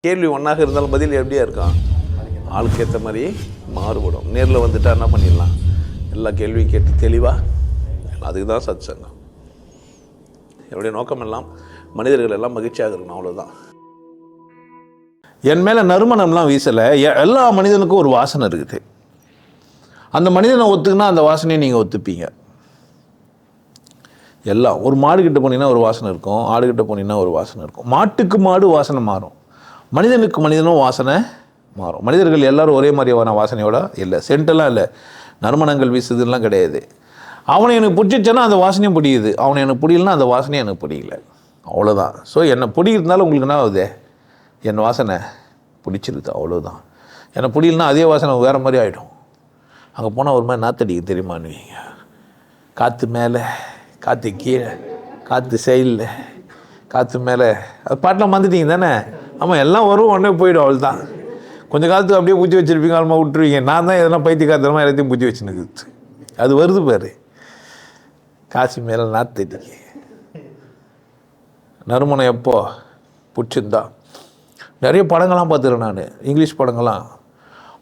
கேள்வி ஒன்றாக இருந்தாலும் பதில் எப்படியா இருக்கான் ஆளுக்கு ஏற்ற மாதிரி மாறுபடும். நேரில் வந்துட்டா என்ன பண்ணிடலாம்? எல்லா கேள்வியும் கேட்டு தெளிவாக அதுக்கு தான் சத் சங்கம் என்னுடைய நோக்கம் எல்லாம் மனிதர்கள் எல்லாம் மகிழ்ச்சியாக இருக்கணும் அவ்வளோதான் என் மேலே நறுமணம்லாம் வீசலை எ- எல்லா மனிதனுக்கும் ஒரு வாசனை இருக்குது. அந்த மனிதனை ஒத்துக்குனா அந்த வாசனையை நீங்கள் ஒத்துப்பீங்க. எல்லாம் ஒரு மாடு போனீங்கன்னா ஒரு வாசனை இருக்கும் ஆடு போனீங்கன்னா ஒரு வாசனை இருக்கும். மாட்டுக்கு மாடு வாசனை மாறும். மனிதனுக்கு மனிதனும் வாசனை மாறும். மனிதர்கள் எல்லாரும் ஒரே மாதிரியான வாசனையோட இல்லை. சென்ட்டெல்லாம் இல்லை. நறுமணங்கள் வீசுதுலாம் கிடையாது. அவனை எனக்கு பிடிச்சிச்சேன்னா அந்த வாசனையும் பிடிக்குது. அவனை எனக்கு பிடிக்கலனா அந்த வாசனையும் எனக்கு பிடிக்கல. அவ்வளோதான் ஸோ என்னை பிடிக்கிறதுனால உங்களுக்கு என்ன ஆகுது? என் வாசனை பிடிச்சிருது. அவ்வளோதான் என்னை பிடிக்கலனா அதே வாசனை வேறு மாதிரி ஆகிடும் அங்கே போனால் ஒரு மாதிரி நாத்தடிக்கு தெரியுமான்னுவீங்க காற்று மேலே காற்று கீழே காற்று சைடில் காற்று மேலே. அது பாட்டில் மறந்துட்டீங்க தானே ஆமாம் எல்லாம் வரும் உடனே போயிடும் அவள் தான் கொஞ்ச காலத்துக்கு அப்படியே பூச்சி வச்சுருப்பீங்க அல்மா விட்டுருவீங்க. நான் தான் எதனா பைத்தியக்காரத்தனமாக எல்லாத்தையும் பூச்சி வச்சுனுக்குது அது வருது பாரு. காசு மேலே நாத்தடிக்கு நறுமணம் எப்போ? பிடிச்சிருந்தா. நிறைய படங்கள்லாம் பார்த்துருக்கேன் நான். இங்கிலீஷ் படங்கள்லாம்.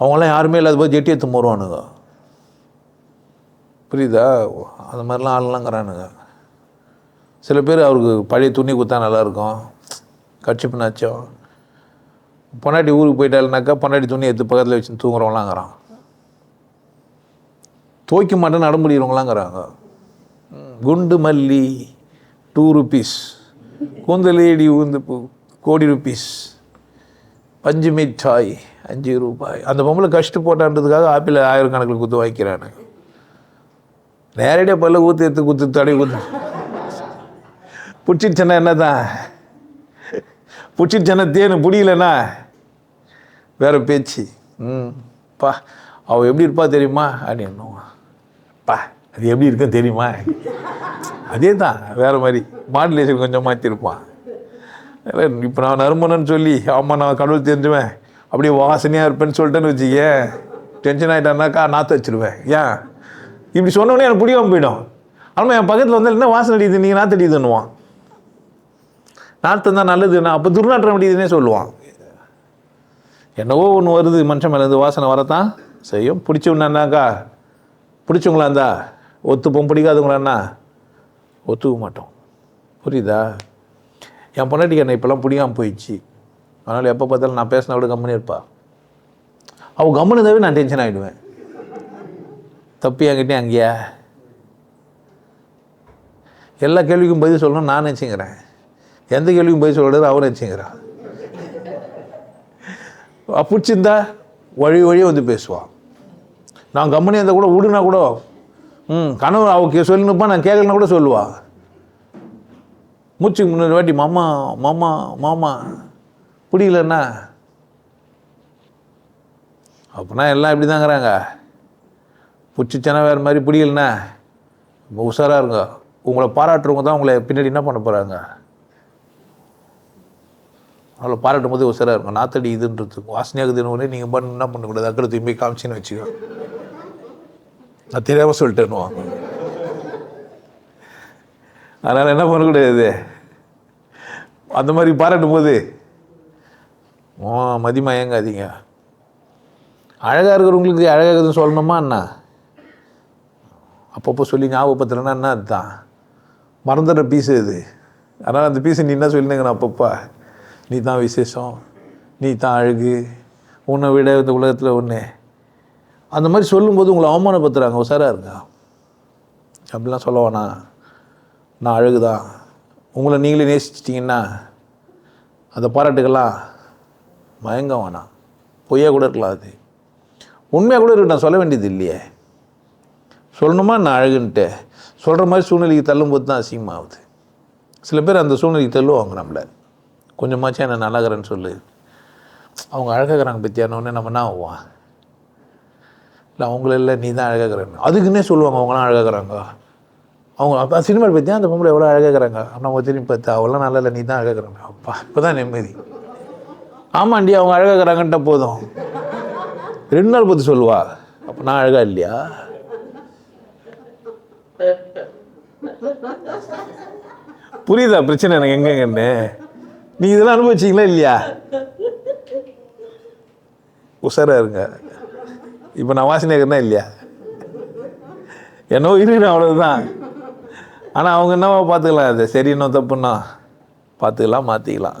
அவங்களாம் யாருமே இல்லாத போது ஜெட்டி எடுத்து வருவானுங்க புரியுதா? அந்த மாதிரிலாம் ஆளுலாங்கிறானுங்க சில பேர் அவருக்கு பழைய துணி கொடுத்தா நல்லாயிருக்கும் கட்சி பின்னாச்சும் பொன்னாடி ஊருக்கு போயிட்டாருனாக்கா பொன்னாடி துணி எடுத்து பக்கத்தில் வச்சு தூங்குறவங்களாங்கிறான். துவைக்க மாட்டேன்னு அடம்பிடிக்கிறவங்களாங்கிறாங்க குண்டு மல்லி டூ ருபீஸ் கூந்தலேடி ஊந்து கோடி ருபீஸ் பஞ்சு மிட்டாய் அஞ்சு ரூபாய். அந்த பொம்பளை கஷ்டு போட்டான்றதுக்காக ஆப்பிள் ஆயிரக்கணக்கில் குத்து வாங்கிக்கிறானு. நேரடியாக பல்ல ஊற்றி எடுத்து குத்து தடவி குத்து. பிடிச்சிருச்சேன்னா என்ன தான் பிடிச்சிருச்சேன்னா தேனு பிடிக்கலண்ணா வேற பேச்சு. ம். பா அவள் எப்படி இருப்பா தெரியுமா? அப்படின்னு பா அது எப்படி இருக்குன்னு தெரியுமா? அதே தான் வேறு மாதிரி. மாடுலேஷன் கொஞ்சம் மாற்றிருப்பான் இப்போ நான் நறுமணன்னு சொல்லி ஆமாம் நான் கடவுள் தெரிஞ்சுவேன். அப்படியே வாசனையாக இருப்பேன்னு சொல்லிட்டேன்னு வச்சுக்க டென்ஷன் ஆகிட்டான்னாக்கா நாற்று வச்சிருவேன். ஏன்? இப்படி சொன்னோடனே எனக்கு பிடிக்காம போயிடும். ஆனால் என் பக்கத்தில் வந்து என்ன வாசனை அடிக்குது? நீங்கள் நாற்று அடிக்குதுன்னுவான். நாற்று தான் நல்லதுண்ணா அப்போ துர்நாற்றம் அடிக்குதுன்னே சொல்லுவான். என்னவோ ஒன்று வருது மனுஷன் மேலேருந்து வாசனை வரத்தான் செய்யும். பிடிச்சவனாக்கா பிடிச்சவங்களா இருந்தா? ஒத்துப்போம் பிடிக்காதவங்களாண்ணா ஒத்துக்க மாட்டோம். புரியுதா? என் பொண்ணாட்டிக்கு என்னை இப்போல்லாம் பிடிக்காம போயிடுச்சு. அதனால் எப்போ பார்த்தாலும் நான் பேசினா கூட கம்முன்னு இருப்பா. அவள் கம்முன்னு இருந்தாவே நான் டென்ஷன் ஆகிடுவேன் தப்பி என்கிட்டே அங்கேயா? எல்லா கேள்விக்கும் பதில் சொல்லணும் நான் நினச்சிங்கிறேன் எந்த கேள்விக்கும் பதில் சொல்கிறது அவன் நினச்சிங்கிறான் பிடிச்சிருந்தா வழி வழியே வந்து பேசுவான். நான் கம்பெனி இருந்தால் கூட விடுனா கூட ம் கனவு அவக்கு சொல்லினுப்பா நான் கேட்கலனா கூட சொல்லுவா. மூச்சுக்கு முன்னாடி வாட்டி மாமா மாமா மாமா பிடிக்கலண்ணா அப்படின்னா எல்லாம் இப்படி தாங்கிறாங்க பிடிச்சிச்சனா வேறு மாதிரி பிடிக்கலண்ணா ரொம்ப உஷாராக இருங்க. உங்களை பாராட்டுறவங்க தான் உங்களை பின்னாடி என்ன பண்ண போகிறாங்க அதில் பாராட்டும் போது உசராக இருக்கும் நாத்தடி இதுன்றது வாசனையாகுதுன்னு உடனே நீங்கள் பண்ண என்ன பண்ணக்கூடாது? அக்கறை திரும்பி காமிச்சின்னு வச்சுக்கோ. நான் தெரியாமல் சொல்லிட்டேன்னு அதனால் என்ன பண்ணக்கூடாது அந்த மாதிரி பாராட்டும் போது ஓ மதிமா ஏங்காதீங்க அழகாக இருக்கிறவங்களுக்கு அழகாக இருக்குதுன்னு சொல்லணுமா அண்ணா அப்பப்போ சொல்லி ஞாபகப்படுத்துறேன்னா என்ன அதுதான் மறந்துடுற பீஸு இது. அதனால் அந்த பீஸை நீ என்ன சொல்லினுங்க அப்பப்பா. நீ தான் விசேஷம் நீ தான் அழகு உன்னை விட இந்த உலகத்தில் ஒன்று அந்த மாதிரி சொல்லும்போது உங்களை அவமானப்படுத்துகிறாங்க உசாராக இருக்கா அப்படிலாம் சொல்ல நான் அழகு தான் உங்களை நீங்களே நேசிச்சிட்டிங்கன்னா அந்த பாராட்டுக்கெல்லாம் மயங்க வேணாம். பொய்யா கூட இருக்கலாம் அது. உண்மையாக கூட இருக்கு. நான் சொல்ல வேண்டியது இல்லையே. சொல்லணுமா? நான் அழகுன்ட்டு. சொல்கிற மாதிரி சூழ்நிலைக்கு தள்ளும்போது தான் அசிங்கமாகுது. சில பேர் அந்த சூழ்நிலைக்கு தள்ளுவாங்க நம்மளை. கொஞ்சமாச்சும் என்ன நல்லாகிறேன்னு சொல்லு. அவங்க அழகாகிறாங்க பற்றியானோடனே நம்ம என்ன ஆகுவான் இல்லை அவங்கள இல்லை நீ தான் அழகாகிறேன்னு. அதுக்குன்னே சொல்லுவாங்க அவங்களாம் அழகாகிறாங்க. அவங்க அப்போ சினிமா பற்றியா அந்த பொம்பளை எவ்வளோ அழகாகிறாங்க? நம்ம திரும்பி பார்த்து அவெல்லாம் நல்லா இல்லை நீ தான் அழகாகிறாங்க அப்பா இப்போ தான் நிம்மதி. ஆமாண்டி அவங்க அழகாகிறாங்கன்ட்ட போதும். ரெண்டு நாள் பற்றி சொல்லுவா. அப்போ நான் அழகா இல்லையா? புரியுதா? பிரச்சனை எனக்கு எங்கெங்கன்னு? நீ இதெல்லாம் அனுபவிச்சிங்களா இல்லையா? உஷாராக இருங்க. இப்போ நான் வாசினேக்கிறேன்னா இல்லையா? என்ன உயிரினும் அவ்வளோதான் ஆனால் அவங்க என்னவோ பார்த்துக்கலாம். அது சரி இன்னும் தப்புன்னா பார்த்துக்கலாம் மாற்றிக்கலாம்